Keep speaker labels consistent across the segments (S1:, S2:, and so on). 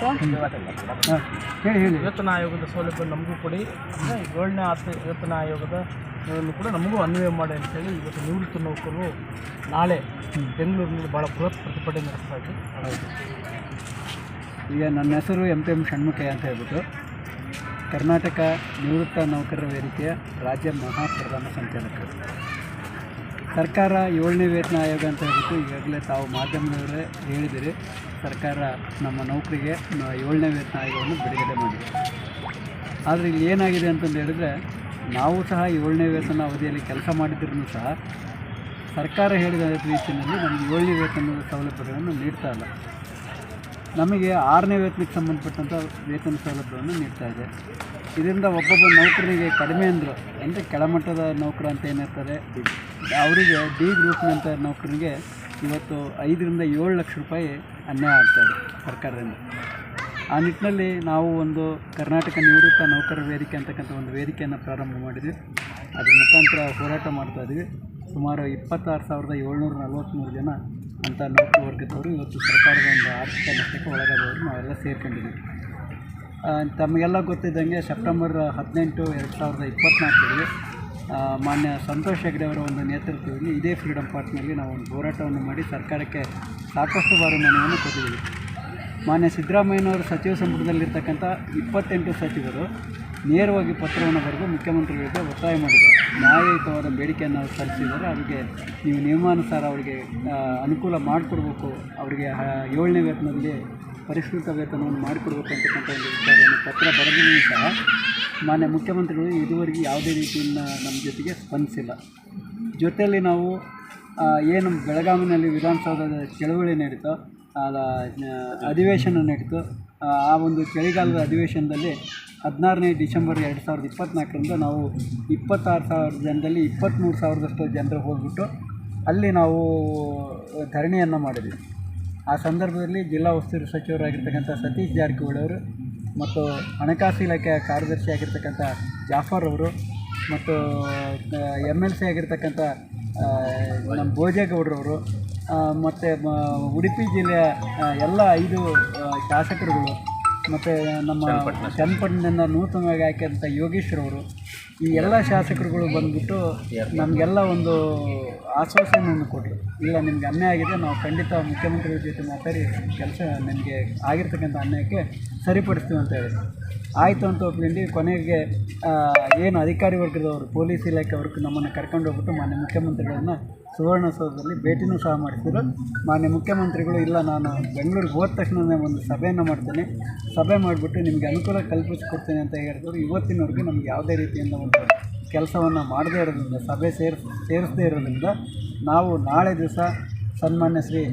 S1: Sir.
S2: ಹಾಂ ಹೇಳಿ ಹೇಳಿ.
S3: ವೇತನ ಆಯೋಗದ ಸೌಲಭ್ಯ ನಮಗೂ ಕೊಡಿ. ಅಂದರೆ ಏಳನೇ ಆತ ವೇತನ ಆಯೋಗದ ಕೂಡ ನಮಗೂ ಅನ್ವಯ ಮಾಡಿ ಅಂತೇಳಿ ಇವತ್ತು ನಿವೃತ್ತ ನೌಕರರು ನಾಳೆ ಬೆಂಗಳೂರಿನಲ್ಲಿ ಭಾಳ ಬೃಹತ್ ಪ್ರತಿಭಟನೆ ನಡೆಸ್ತಾ ಇದ್ದೀವಿ
S2: ಈಗ ನನ್ನ ಹೆಸರು ಎಂ ಪಿ ಎಂ ಷಣ್ಮುಖಯ್ಯ ಅಂತ ಹೇಳ್ಬಿಟ್ಟು ಕರ್ನಾಟಕ ನಿವೃತ್ತ ನೌಕರರ ವೇದಿಕೆಯ ರಾಜ್ಯ ಮಹಾಪ್ರಧಾನ ಸಂಚಾಲಕರು ಸರ್ಕಾರ ಏಳನೇ ವೇತನ ಆಯೋಗ ಅಂತ ಹೇಳ್ಬಿಟ್ಟು ಈಗಾಗಲೇ ತಾವು ಮಾಧ್ಯಮದವರೇ ಹೇಳಿದಿರಿ. ಸರ್ಕಾರ ನಮ್ಮ ನೌಕರಿಗೆ ಏಳನೇ ವೇತನ ಆಯೋಗವನ್ನು ಬಿಡುಗಡೆ ಮಾಡಿದೆ. ಆದರೆ ಇಲ್ಲಿ ಏನಾಗಿದೆ ಅಂತಂದು ಹೇಳಿದ್ರೆ, ನಾವು ಸಹ ಏಳನೇ ವೇತನ ಅವಧಿಯಲ್ಲಿ ಕೆಲಸ ಮಾಡಿದ್ರೂ ಸಹ ಸರ್ಕಾರ ಹೇಳಿದ ರೀತಿಯಲ್ಲಿ ನಮಗೆ ಏಳನೇ ವೇತನದ ಸೌಲಭ್ಯಗಳನ್ನು ನೀಡ್ತಾ ಇಲ್ಲ. ನಮಗೆ ಆರನೇ ವೇತನಕ್ಕೆ ಸಂಬಂಧಪಟ್ಟಂಥ ವೇತನ ಸೌಲಭ್ಯವನ್ನು ನೀಡ್ತಾ ಇದೆ. ಇದರಿಂದ ಒಬ್ಬೊಬ್ಬ ನೌಕರನಿಗೆ ಕಡಿಮೆ ಅಂದರು, ಅಂದರೆ ಕೆಳಮಟ್ಟದ ನೌಕರ ಅಂತ ಏನಿರ್ತಾರೆ ಅವರಿಗೆ ಡಿ ಗ್ರೂಪ್ನಂಥ ನೌಕರನಿಗೆ ಇವತ್ತು ಐದರಿಂದ ಏಳು ಲಕ್ಷ ರೂಪಾಯಿ ಅನ್ಯಾಯ ಆಗ್ತಾಯಿದೆ ಸರ್ಕಾರದಿಂದ. ಆ ನಿಟ್ಟಿನಲ್ಲಿ ನಾವು ಒಂದು ಕರ್ನಾಟಕ ನಿವೃತ್ತ ನೌಕರರ ವೇದಿಕೆ ಅಂತಕ್ಕಂಥ ಒಂದು ವೇದಿಕೆಯನ್ನು ಪ್ರಾರಂಭ ಮಾಡಿದ್ವಿ. ಅದರ ಮುಖಾಂತರ ಹೋರಾಟ ಮಾಡ್ತಾ ಇದ್ದೀವಿ ಸುಮಾರು ಇಪ್ಪತ್ತಾರು ಸಾವಿರದ ಏಳ್ನೂರ ನಲ್ವತ್ತ್ಮೂರು ಜನ ಅಂಥ ನೌಕರ ವರ್ಗದವರು ಇವತ್ತು ಸರ್ಕಾರದ ಒಂದು ಆರ್ಥಿಕ ನಷ್ಟಕ್ಕೆ ಒಳಗಾದವರು ನಾವೆಲ್ಲ ಸೇರ್ಕೊಂಡಿದ್ದೀವಿ. ತಮಗೆಲ್ಲ ಗೊತ್ತಿದ್ದಂಗೆ ಸೆಪ್ಟೆಂಬರ್ ಹದಿನೆಂಟು ಎರಡು ಸಾವಿರದ ಇಪ್ಪತ್ತ್ನಾಲ್ಕರಲ್ಲಿ ಮಾನ್ಯ ಸಂತೋಷ್ ಹೆಗ್ಡೆ ಅವರ ಒಂದು ನೇತೃತ್ವದಲ್ಲಿ ಇದೇ ಫ್ರೀಡಮ್ ಪಾರ್ಕ್ನಲ್ಲಿ ನಾವು ಒಂದು ಹೋರಾಟವನ್ನು ಮಾಡಿ ಸರ್ಕಾರಕ್ಕೆ ಸಾಕಷ್ಟು ಬಾರಿ ಮನವಿಯನ್ನು ಕೊಟ್ಟಿದ್ದೀವಿ. ಮಾನ್ಯ ಸಿದ್ದರಾಮಯ್ಯನವರು ಸಚಿವ ಸಂಪುಟದಲ್ಲಿರ್ತಕ್ಕಂಥ ಇಪ್ಪತ್ತೆಂಟು ಸಚಿವರು ನೇರವಾಗಿ ಪತ್ರವನ್ನು ಬರೆದು ಮುಖ್ಯಮಂತ್ರಿಗಳಿಗೆ ಒತ್ತಾಯ ಮಾಡಿದ್ದಾರೆ ನ್ಯಾಯಯುತವಾದ ಬೇಡಿಕೆಯನ್ನು ಸಲ್ಲಿಸಿದ್ದಾರೆ. ಅವರಿಗೆ ನೀವು ನಿಯಮಾನುಸಾರ ಅವರಿಗೆ ಅನುಕೂಲ ಮಾಡಿಕೊಡ್ಬೇಕು. ಅವರಿಗೆ ಏಳನೇ ವೇತನದಲ್ಲಿ ಪರಿಷ್ಕೃತ ವೇತನವನ್ನು ಮಾಡಿಕೊಡ್ಬೇಕು ಅಂತಕ್ಕಂಥ ಒಂದು ವಿಚಾರವನ್ನು ಪತ್ರ ಬರೆದಿದ್ದೀನಿ ಸಹ ಮಾನ್ಯ ಮುಖ್ಯಮಂತ್ರಿಗಳು ಇದುವರೆಗೆ ಯಾವುದೇ ರೀತಿಯಿಂದ ನಮ್ಮ ಜೊತೆಗೆ ಸ್ಪಂದಿಸಿಲ್ಲ. ಜೊತೆಯಲ್ಲಿ ನಾವು ಏನು ಬೆಳಗಾವಿನಲ್ಲಿ ವಿಧಾನಸೌಧದ ಚಳವಳಿ ನಡೀತೋ, ಅದ ಅಧಿವೇಶನ ನಡೀತು ಆ ಒಂದು ಚಳಿಗಾಲದ ಅಧಿವೇಶನದಲ್ಲಿ ಹದಿನಾರನೇ ಡಿಸೆಂಬರ್ ಎರಡು ಸಾವಿರದ ಇಪ್ಪತ್ತ್ನಾಲ್ಕರಿಂದ ನಾವು ಇಪ್ಪತ್ತಾರು ಸಾವಿರ ಜನದಲ್ಲಿ ಇಪ್ಪತ್ತ್ಮೂರು ಸಾವಿರದಷ್ಟು ಜನರು ಹೋಗ್ಬಿಟ್ಟು ಅಲ್ಲಿ ನಾವು ಧರಣಿಯನ್ನು ಮಾಡಿದ್ವಿ. ಆ ಸಂದರ್ಭದಲ್ಲಿ ಜಿಲ್ಲಾ ಉಸ್ತುವಾರಿ ಸಚಿವರಾಗಿರ್ತಕ್ಕಂಥ ಸತೀಶ್ ಜಾರಕಿಹೊಳಿ ಅವರು ಮತ್ತು ಹಣಕಾಸು ಇಲಾಖೆಯ ಕಾರ್ಯದರ್ಶಿ ಆಗಿರ್ತಕ್ಕಂಥ ಜಾಫರ್ ಅವರು ಮತ್ತು ಎಂ ಎಲ್ ಸಿ ಆಗಿರ್ತಕ್ಕಂಥ ನಮ್ಮ ಭೋಜೇಗೌಡರವರು ಮತ್ತು ಉಡುಪಿ ಜಿಲ್ಲೆಯ ಎಲ್ಲ ಐದು ಶಾಸಕರುಗಳು ಮತ್ತು ನಮ್ಮ ಚನ್ನಪಟ್ಟಣದಿಂದ ನೂತನವಾಗಿ ಆಯ್ಕೆಂಥ ಯೋಗೇಶ್ವರವರು ಈ ಎಲ್ಲ ಶಾಸಕರುಗಳು ಬಂದ್ಬಿಟ್ಟು ನಮಗೆಲ್ಲ ಒಂದು ಆಶ್ವಾಸನೆಯನ್ನು ಕೊಟ್ಟರು ಇಲ್ಲ ನಿಮಗೆ ಅನ್ಯಾಯ ಆಗಿದೆ ನಾವು ಖಂಡಿತ ಮುಖ್ಯಮಂತ್ರಿಗಳ ಜೊತೆ ಮಾತಾಡಿ ಕೆಲಸ ನಿಮಗೆ ಆಗಿರ್ತಕ್ಕಂಥ ಅನ್ಯಾಯಕ್ಕೆ ಸರಿಪಡಿಸ್ತೀವಿ ಅಂತ ಹೇಳಿದ್ರು. ಆಯಿತು ಅಂತ ಒಪ್ಕೊಂಡು ಕೊನೆಗೆ ಏನು ಅಧಿಕಾರಿ ವರ್ಗದವರು, ಪೊಲೀಸ್ ಇಲಾಖೆ ವರ್ಗ ನಮ್ಮನ್ನು ಕರ್ಕೊಂಡು ಹೋಗ್ಬಿಟ್ಟು ಮಾನ್ಯ ಮುಖ್ಯಮಂತ್ರಿಗಳನ್ನ ಸುವರ್ಣಸೌಧದಲ್ಲಿ ಭೇಟಿನೂ ಸಹ ಮಾಡಿಸಿದ್ರು. ಮಾನ್ಯ ಮುಖ್ಯಮಂತ್ರಿಗಳು, ಇಲ್ಲ, ನಾನು ಬೆಂಗಳೂರಿಗೆ ಹೋದ ತಕ್ಷಣವೇ ಒಂದು ಸಭೆಯನ್ನು ಮಾಡ್ತೀನಿ. ಸಭೆ ಮಾಡಿಬಿಟ್ಟು ನಿಮಗೆ ಅನುಕೂಲ ಕಲ್ಪಿಸಿಕೊಡ್ತೇನೆ ಅಂತ ಹೇಳಿದ್ರು ಇವತ್ತಿನವರೆಗೂ ನಮ್ಗೆ ಯಾವುದೇ ರೀತಿಯಿಂದ ಒಂದು ಕೆಲಸವನ್ನು ಮಾಡದೇ ಇರೋದ್ರಿಂದ, ಸಭೆ ಸೇರ್, ಸೇರಿಸದೇ ಇರೋದ್ರಿಂದ ನಾವು ನಾಳೆ ದಿವಸ ಸನ್ಮಾನ್ಯ ಶ್ರೀ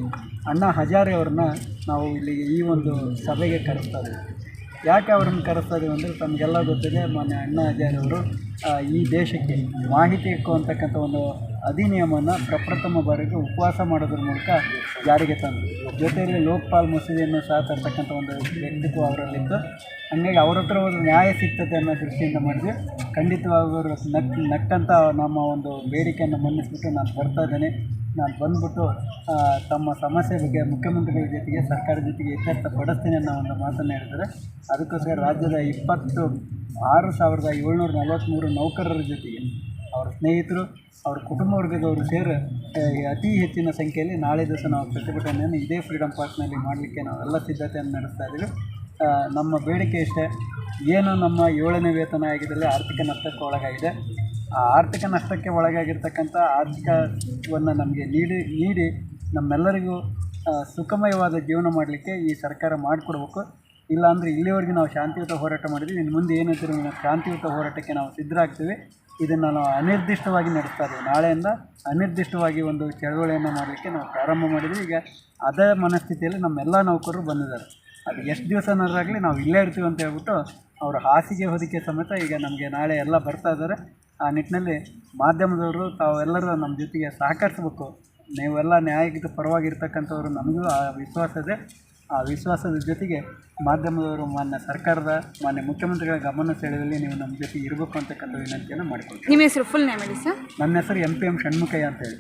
S2: ಅಣ್ಣಾ ಹಜಾರೆ ಅವ್ರನ್ನ ನಾವು ಇಲ್ಲಿ ಈ ಒಂದು ಸಭೆಗೆ ಕರೆಸ್ತಾ ಇದ್ದೀವಿ. ಯಾಕೆ ಅವ್ರನ್ನ ಕರೆಸ್ತಾ ಇದ್ದೀವಿ ಅಂದರೆ ತಮಗೆಲ್ಲ ಗೊತ್ತಿದೆ ಮೊನ್ನೆ ಅಣ್ಣ ಹಜಾರೆ ಈ ದೇಶಕ್ಕೆ ಮಾಹಿತಿ ಹಕ್ಕು ಅಂತಕ್ಕಂಥ ಒಂದು ಅಧಿನಿಯಮವನ್ನು ಪ್ರಪ್ರಥಮ ಬಾರಿಗೆ ಉಪವಾಸ ಮಾಡೋದ್ರ ಮೂಲಕ ಜಾರಿಗೆ ತಂದರು ಜೊತೆಯಲ್ಲಿ ಲೋಕಪಾಲ್ ಮಸೂದೆಯನ್ನು ಸಹ ತರ್ತಕ್ಕಂಥ ಒಂದು ವ್ಯಕ್ತಿತ್ವ ಅವರಲ್ಲಿತ್ತು. ಹಾಗಾಗಿ ಅವ್ರ ಹತ್ರ ಒಂದು ನ್ಯಾಯ ಸಿಗ್ತದೆ ಅನ್ನೋ ದೃಷ್ಟಿಯಿಂದ ಮಾಡಿದ್ವಿ. ಖಂಡಿತವಾಗಿ ಅವರು ನಕ್ ನಕ್ಕಂಥ ನಮ್ಮ ಒಂದು ಬೇಡಿಕೆಯನ್ನು ಮನ್ನಿಸ್ಬಿಟ್ಟು ನಾನು ಬರ್ತಾ ಇದ್ದೇನೆ. ನಾನು ಬಂದ್ಬಿಟ್ಟು ತಮ್ಮ ಸಮಸ್ಯೆ ಬಗ್ಗೆ ಮುಖ್ಯಮಂತ್ರಿಗಳ ಜೊತೆಗೆ, ಸರ್ಕಾರದ ಜೊತೆಗೆ ಇತ್ಯರ್ಥ ಅನ್ನೋ ಒಂದು ಮಾತನ್ನು ಹೇಳಿದರೆ ಅದಕ್ಕೋಸ್ಕರ ರಾಜ್ಯದ ಇಪ್ಪತ್ತು ಆರು ಸಾವಿರದ ಏಳ್ನೂರ ನಲವತ್ತ್ಮೂರು ನೌಕರರ ಜೊತೆಗೆ ಅವರ ಸ್ನೇಹಿತರು, ಅವ್ರ ಕುಟುಂಬ ವರ್ಗದವರು ಸೇರಿ ಅತಿ ಹೆಚ್ಚಿನ ಸಂಖ್ಯೆಯಲ್ಲಿ ನಾಳೆ ದಿವಸ ನಾವು ಪ್ರತಿಭಟನೆಯನ್ನು ಇದೇ ಫ್ರೀಡಮ್ ಪಾರ್ಕ್ನಲ್ಲಿ ಮಾಡಲಿಕ್ಕೆ ನಾವೆಲ್ಲ ಸಿದ್ಧತೆಯನ್ನು ನಡೆಸ್ತಾ ಇದ್ದೀವಿ. ನಮ್ಮ ಬೇಡಿಕೆ ಇಷ್ಟೇ. ಏನು ನಮ್ಮ ಏಳನೇ ವೇತನ ಆಗಿದ್ದರೆ ಆರ್ಥಿಕ ನಷ್ಟಕ್ಕೆ ಒಳಗಾಗಿದೆ. ಆರ್ಥಿಕ ನಷ್ಟಕ್ಕೆ ಒಳಗಾಗಿರ್ತಕ್ಕಂಥ ಆರ್ಥಿಕವನ್ನು ನಮಗೆ ನೀಡಿ ನೀಡಿ ನಮ್ಮೆಲ್ಲರಿಗೂ ಸುಖಮಯವಾದ ಜೀವನ ಮಾಡಲಿಕ್ಕೆ ಈ ಸರ್ಕಾರ ಮಾಡಿಕೊಡ್ಬೇಕು. ಇಲ್ಲಾಂದರೆ ಇಲ್ಲಿವರೆಗೆ ನಾವು ಶಾಂತಿಯುತ ಹೋರಾಟ ಮಾಡಿದ್ವಿ. ಇನ್ನು ಮುಂದೆ ಏನಿದ್ರು ಶಾಂತಿಯುತ ಹೋರಾಟಕ್ಕೆ ನಾವು ಸಿದ್ಧರಾಗ್ತೀವಿ. ಇದನ್ನು ನಾವು ಅನಿರ್ದಿಷ್ಟವಾಗಿ ನಡೆಸ್ತಾ ಇದ್ದೀವಿ. ನಾಳೆಯಿಂದ ಅನಿರ್ದಿಷ್ಟವಾಗಿ ಒಂದು ಚಳವಳಿಯನ್ನು ಮಾಡಲಿಕ್ಕೆ ನಾವು ಪ್ರಾರಂಭ ಮಾಡಿದ್ವಿ. ಈಗ ಅದೇ ಮನಸ್ಥಿತಿಯಲ್ಲಿ ನಮ್ಮೆಲ್ಲ ನೌಕರರು ಬಂದಿದ್ದಾರೆ. ಅದು ಎಷ್ಟು ದಿವಸನಾದ್ರಾಗಲಿ ನಾವು ಇಲ್ಲೇ ಇರ್ತೀವಿ ಅಂತ ಹೇಳ್ಬಿಟ್ಟು ಅವರು ಹಾಸಿಗೆ ಹೊದಿಕೆ ಸಮೇತ ಈಗ ನಮಗೆ ನಾಳೆ ಎಲ್ಲ ಬರ್ತಾ ಇದ್ದಾರೆ. ಆ ನಿಟ್ಟಿನಲ್ಲಿ ಮಾಧ್ಯಮದವರು ತಾವೆಲ್ಲರೂ ನಮ್ಮ ಜೊತೆಗೆ ಸಹಕರಿಸ್ಬೇಕು. ನೀವೆಲ್ಲ ನ್ಯಾಯಕ್ಕೆ ಪರವಾಗಿರ್ತಕ್ಕಂಥವ್ರು ನಮಗೂ ಆ ವಿಶ್ವಾಸ ಇದೆ. ಆ ವಿಶ್ವಾಸದ ಜೊತೆಗೆ ಮಾಧ್ಯಮದವರು ಮಾನ್ಯ ಸರ್ಕಾರದ ಮಾನ್ಯ ಮುಖ್ಯಮಂತ್ರಿಗಳ ಗಮನ ಸೆಳೆದಲ್ಲಿ ನೀವು ನಮ್ಮ ಜೊತೆ ಇರಬೇಕು ಅಂತಕ್ಕಂಥ ವಿನಂತಿಯನ್ನು ಮಾಡಿಕೊಡ್ತೀವಿ
S1: ನಿಮ್ಮ ಹೆಸರು ಫುಲ್ ನೇಮ್ ಹೇಳಿ ಸರ್
S2: ನನ್ನ ಹೆಸರು ಎಂ ಪಿ ಎಂ ಷಣ್ಮುಖಯ್ಯ ಅಂತ ಹೇಳಿ